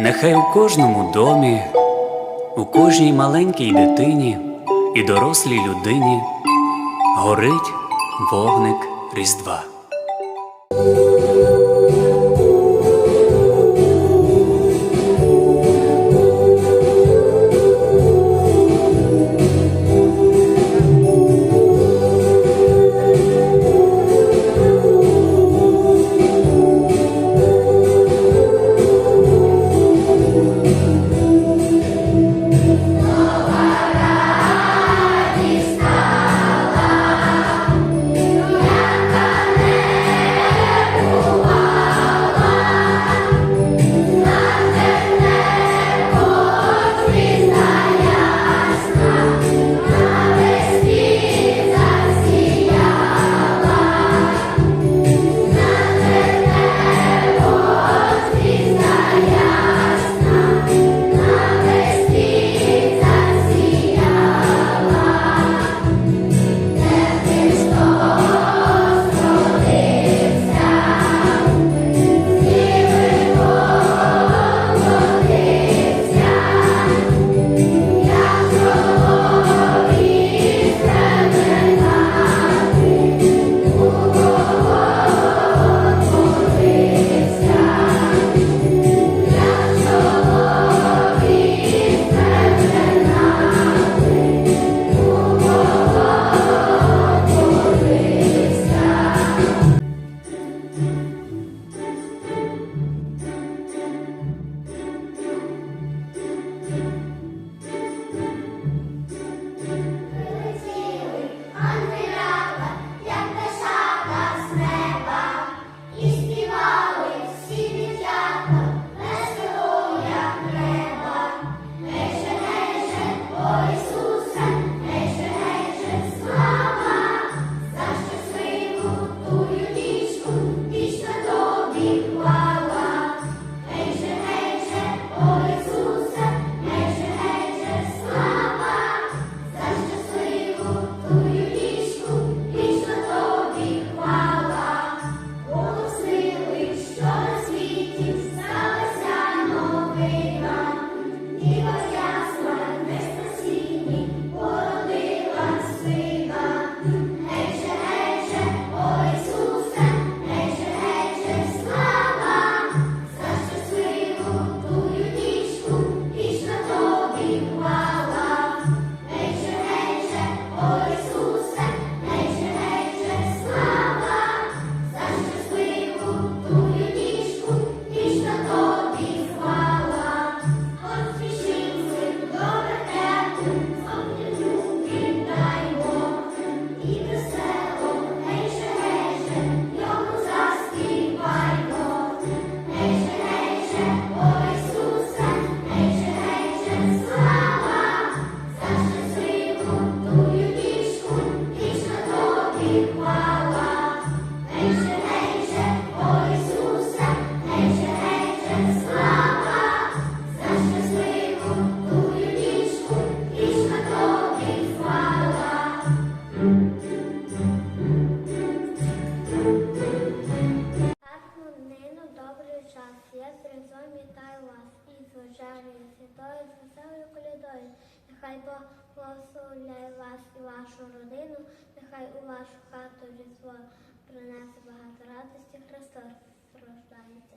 Нехай у кожному домі, у кожній маленькій дитині і дорослій людині горить вогник Різдва. служанням, святою, святою колядою. Нехай Бог благословляє вас і вашу родину, нехай у вашу хату різдво принесе багато радості, Христос рождається.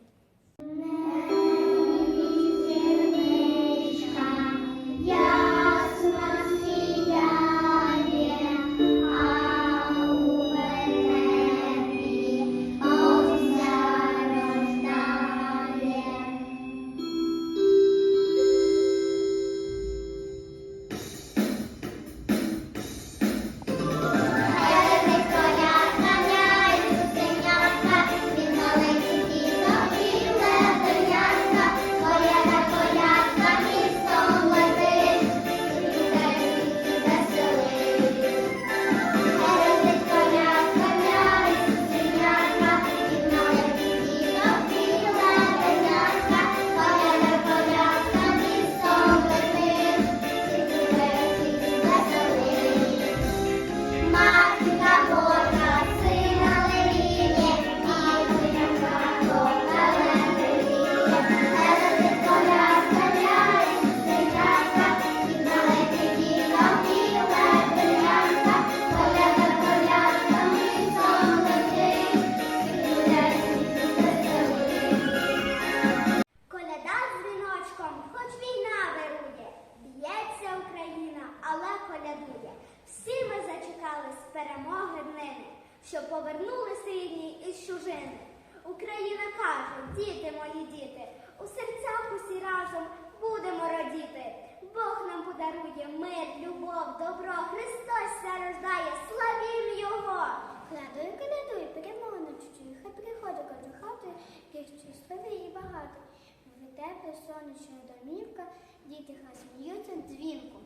Домівка, діти хай сміються дзвінку.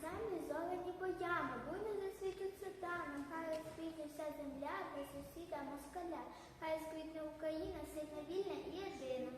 Замі золені поями, буйно засвітуть цитами, хай розквітне вся земля без сусіда москаля, хай розквітне Україна, сильна вільна і єдина.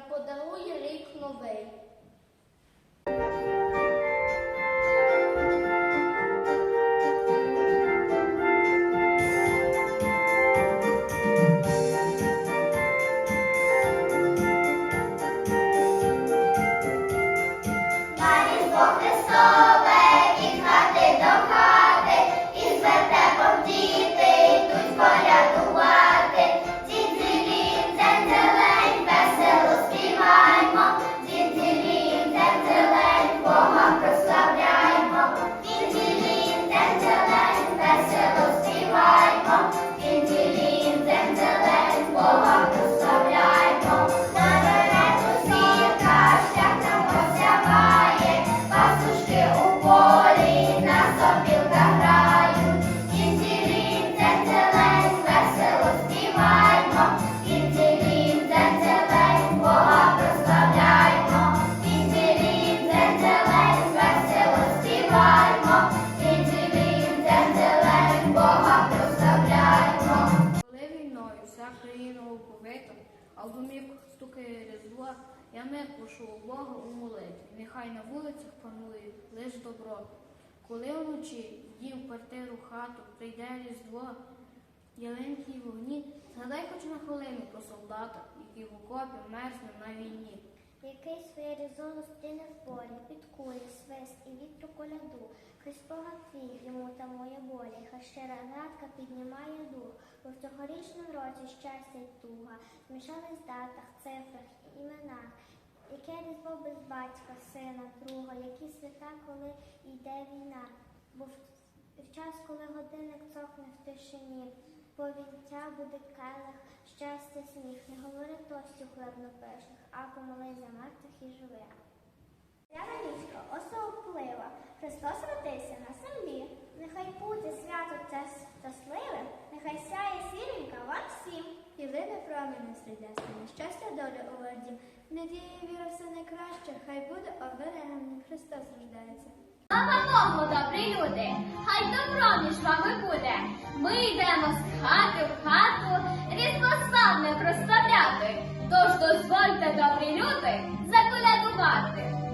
Нам подарує рік новий. Стукає я мир прошу у Бога у молитві. Нехай на вулицях панує лиш добро. Коли вночі в дім, квартиру, хату прийде різдво, ялинки вогні, згадай хоч на хвилину про солдата, який в окопі мерзне на війні. Який своє різо зустріне в полі, під кулі, свист і вітру коляду. Хай спогад твій йому та моє болі, хай щира градка піднімає дух, бо в цьогорічному році щастя й туга, змішались в датах, цифрах, іменах. Яке різдво без батька, сина, друга, які свята, коли йде війна, бо в, час, коли годинник цокне в тишині, повінця буде келих, щастя, сміх, не говори тостю хлебнопишних, а помоли за мертвих і живих. Ряна нічка, оса вплива, Христос родився на землі, нехай буде свято це щасливим, нехай сяє сіренька вам всім. І ви не промені срідясні, щастя доля у владі, надії віра все найкраще, хай буде обережений, Христос рождається. Слава Богу, добрі люди! Хай добро між вами буде. Ми йдемо з хати в хату, різдво славне прославляти. Тож дозвольте, добрі люди, заколядувати.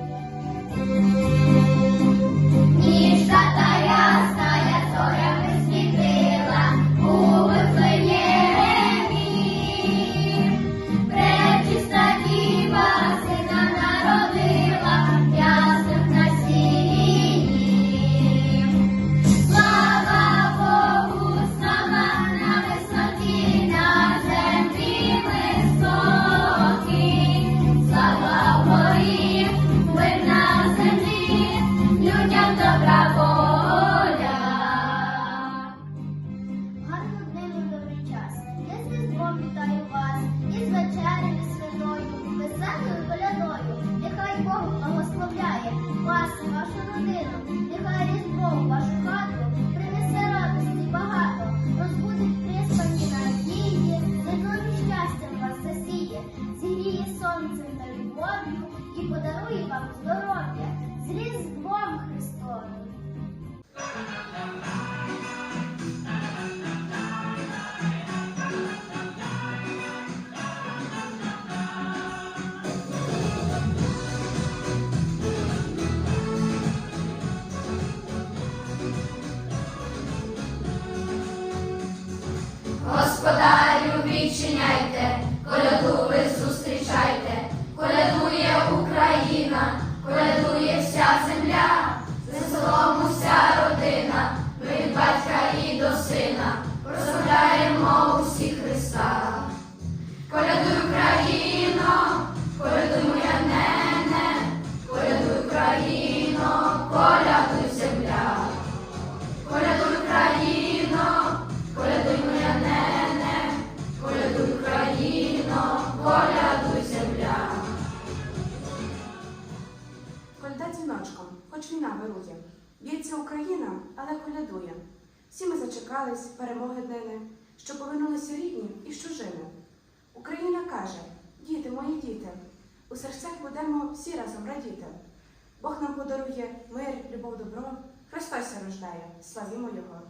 Україна, але колядує. Всі ми зачекались перемоги днини, що повернулися рідні і чужими. Україна каже: діти, мої діти, у серцях будемо всі разом радіти. Бог нам подарує мир, любов, добро. Христос рождає, славімо Його.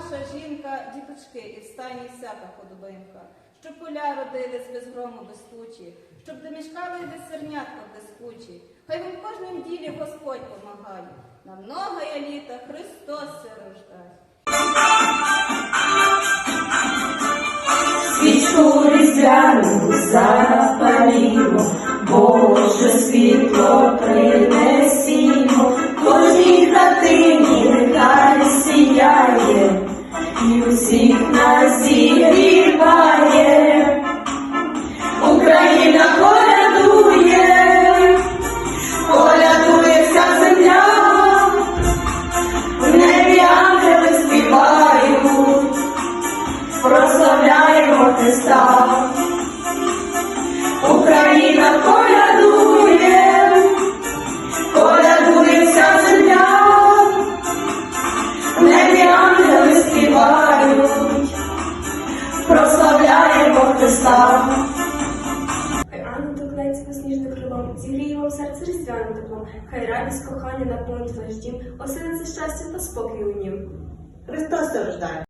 Ви ваша жінка, діточки, і в стайні всяка худобинка, щоб поля родились без грому, без тучі, щоб домішкали де сернятка блискучі. Хай вам в кожнім ділі Господь помагає. На многое літа Христос рождає. Свічку різдвяну запалімо, Боже світло принесімо, і усіх нас зігріває. Та спокій у. Христос рождає.